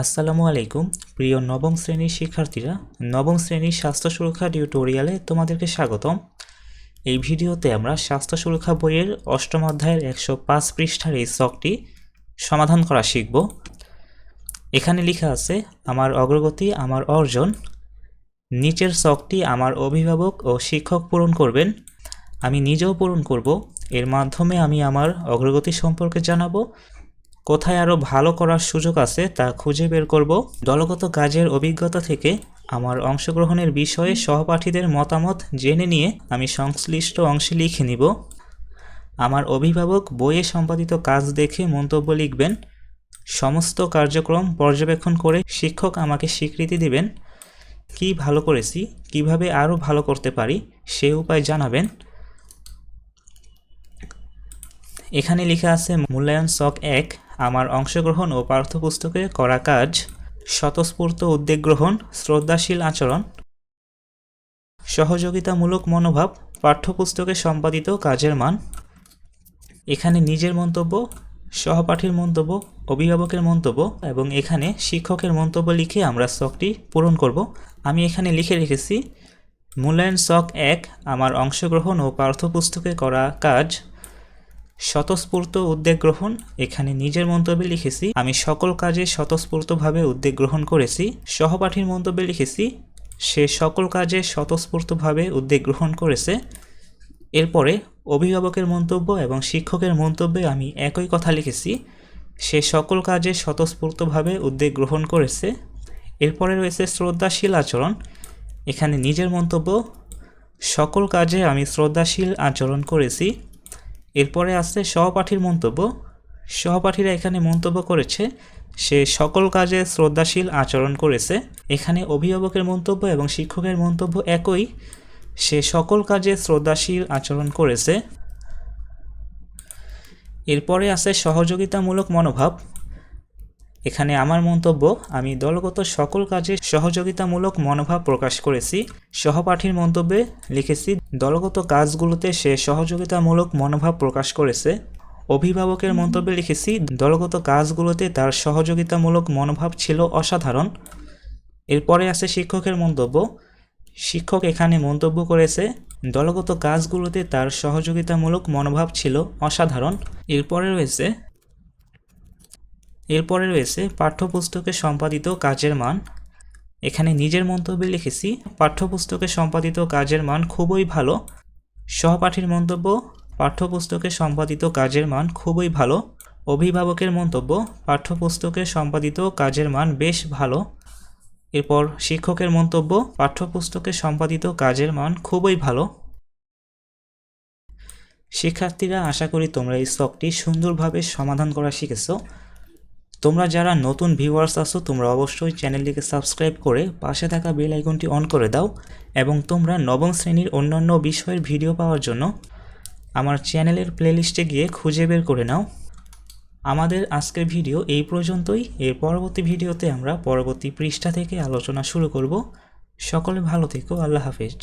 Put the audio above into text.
আসসালামু আলাইকুম, প্রিয় নবম শ্রেণির শিক্ষার্থীরা। নবম শ্রেণির স্বাস্থ্য সুরক্ষা টিউটোরিয়ালে তোমাদেরকে স্বাগতম। এই ভিডিওতে আমরা স্বাস্থ্য সুরক্ষা বইয়ের অষ্টম অধ্যায়ের একশো পাঁচ পৃষ্ঠার এই শখটি সমাধান করা শিখব। এখানে লেখা আছে, আমার অগ্রগতি, আমার অর্জন। নিচের শখটি আমার অভিভাবক ও শিক্ষক পূরণ করবেন। আমি নিজেও পূরণ করব। এর মাধ্যমে আমি আমার অগ্রগতি সম্পর্কে জানাব। কোথায় আরও ভালো করার সুযোগ আছে তা খুঁজে বের করব। দলগত কাজের অভিজ্ঞতা থেকে আমার অংশগ্রহণের বিষয়ে সহপাঠীদের মতামত জেনে নিয়ে আমি সংশ্লিষ্ট অংশে লিখে নিব। আমার অভিভাবক বইয়ে সম্পাদিত কাজ দেখে মন্তব্য লিখবেন। সমস্ত কার্যক্রম পর্যবেক্ষণ করে শিক্ষক আমাকে স্বীকৃতি দিবেন। কি ভালো করেছি, কীভাবে আরও ভালো করতে পারি সে উপায় জানাবেন। এখানে লেখা আছে, মূল্যায়ন শক এক, আমার অংশগ্রহণ ও পাঠ্যপুস্তকে করা কাজ, স্বতঃস্ফূর্ত উদ্যোগ গ্রহণ, শ্রদ্ধাশীল আচরণ, সহযোগিতামূলক মনোভাব, পাঠ্যপুস্তকে সম্পাদিত কাজের মান, এখানে নিজের মন্তব্য, সহপাঠীর মন্তব্য, অভিভাবকের মন্তব্য এবং এখানে শিক্ষকের মন্তব্য লিখে আমরা শখটি পূরণ করব। আমি এখানে লিখে রেখেছি, মূল্যায়ন শখ এক, আমার অংশগ্রহণ ও পাঠ্যপুস্তকে করা কাজ স্বতঃস্ফূর্ত উদ্যোগ গ্রহণ, এখানে নিজের মন্তব্যে লিখেছি, আমি সকল কাজে স্বতঃস্ফূর্তভাবে উদ্যোগ গ্রহণ করেছি। সহপাঠীর মন্তব্যে লিখেছি, সে সকল কাজে স্বতঃস্ফূর্তভাবে উদ্যোগ গ্রহণ করেছে। এরপরে অভিভাবকের মন্তব্য এবং শিক্ষকের মন্তব্যে আমি একই কথা লিখেছি, সে সকল কাজে স্বতঃস্ফূর্তভাবে উদ্যোগ গ্রহণ করেছে। এরপরে রয়েছে শ্রদ্ধাশীল আচরণ, এখানে নিজের মন্তব্য, সকল কাজে আমি শ্রদ্ধাশীল আচরণ করেছি। এরপরে আছে সহপাঠীর মন্তব্য। সহপাঠীরা এখানে মন্তব্য করেছে, সে সকল কাজে শ্রদ্ধাশীল আচরণ করেছে। এখানে অভিভাবকের মন্তব্য এবং শিক্ষকের মন্তব্য একই। সে সকল কাজে শ্রদ্ধাশীল আচরণ করেছে। এরপরে আছে সহযোগিতামূলক মনোভাব। এখানে আমার মন্তব্য, আমি দলগত সকল কাজে সহযোগিতামূলক মনোভাব প্রকাশ করেছি। সহপাঠীর মন্তব্যে লিখেছি, দলগত কাজগুলোতে সে সহযোগিতামূলক মনোভাব প্রকাশ করেছে। অভিভাবকের মন্তব্যে লিখেছি, দলগত কাজগুলোতে তার সহযোগিতামূলক মনোভাব ছিল অসাধারণ। এরপরে আছে শিক্ষকের মন্তব্য, শিক্ষক এখানে মন্তব্য করেছে, দলগত কাজগুলোতে তার সহযোগিতামূলক মনোভাব ছিল অসাধারণ। এরপরে রয়েছে এরপরে রয়েছে পাঠ্যপুস্তকে সম্পাদিত কাজের মান। এখানে নিজের মন্তব্যে লিখেছি, পাঠ্যপুস্তকে সম্পাদিত কাজের মান খুবই ভালো। সহপাঠীর মন্তব্য, পাঠ্যপুস্তকে সম্পাদিত কাজের মান খুবই ভালো। অভিভাবকের মন্তব্য, পাঠ্যপুস্তকে সম্পাদিত কাজের মান বেশ ভালো। এরপর শিক্ষকের মন্তব্য, পাঠ্যপুস্তকে সম্পাদিত কাজের মান খুবই ভালো। শিক্ষার্থীরা, আশা করি তোমরা এই শখটি সুন্দরভাবে সমাধান করা শিখেছো। তোমরা যারা নতুন ভিউয়ার্স আছো, তোমরা অবশ্যই চ্যানেলটিকে সাবস্ক্রাইব করে পাশে থাকা বেল আইকনটি অন করে দাও এবং তোমরা নবম শ্রেণির অন্যান্য বিষয়ের ভিডিও পাওয়ার জন্য আমার চ্যানেলের প্লেলিস্টে গিয়ে খুঁজে বের করে নাও। আমাদের আজকের ভিডিও এই পর্যন্তই। এর পরবর্তী ভিডিওতে আমরা পরবর্তী পৃষ্ঠা থেকে আলোচনা শুরু করব। সকলে ভালো থেকো। আল্লাহ হাফেজ।